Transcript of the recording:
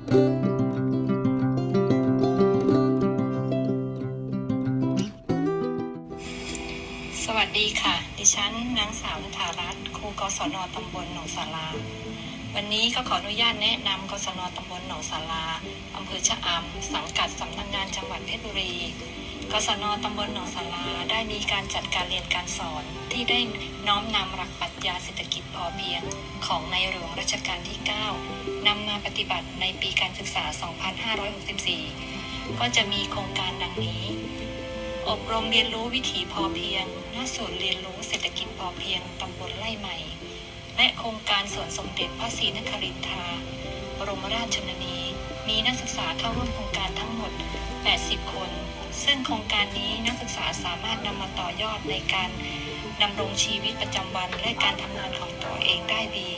สวัสดีค่ะ ดิฉันนางสาวนุธารัตน์ครูกศนตำบลหนองสาราวันนี้ก็ขออนุญาตแนะนำกศนตำบลหนองสาราอำเภอชะอำสังกัดสำนักงานจังหวัดเพชรบุรีกศนตำบลหนองสาราได้มีการจัดการเรียนการสอนที่ได้น้อมนำหลักปรัชญาเศรษฐกิจพอเพียงของในหลวงรัชกาลที่9น ปฏิบัติในปีการศึกษา 2564 ก็จะมีโครงการดังนี้ อบรมเรียนรู้วิถีพอเพียง ณ ศูนย์เรียนรู้เศรษฐกิจพอเพียง ตำบลไร่ใหม่ และโครงการสวนสมเด็จพระศรีนครินทราบรมราชชนนี มีนักศึกษาเข้าร่วมโครงการทั้งหมด 80 คน ซึ่งโครงการนี้นักศึกษาสามารถนำมาต่อยอดในการดำรงชีวิตประจำวันและการทำงานของตัวเองได้ดี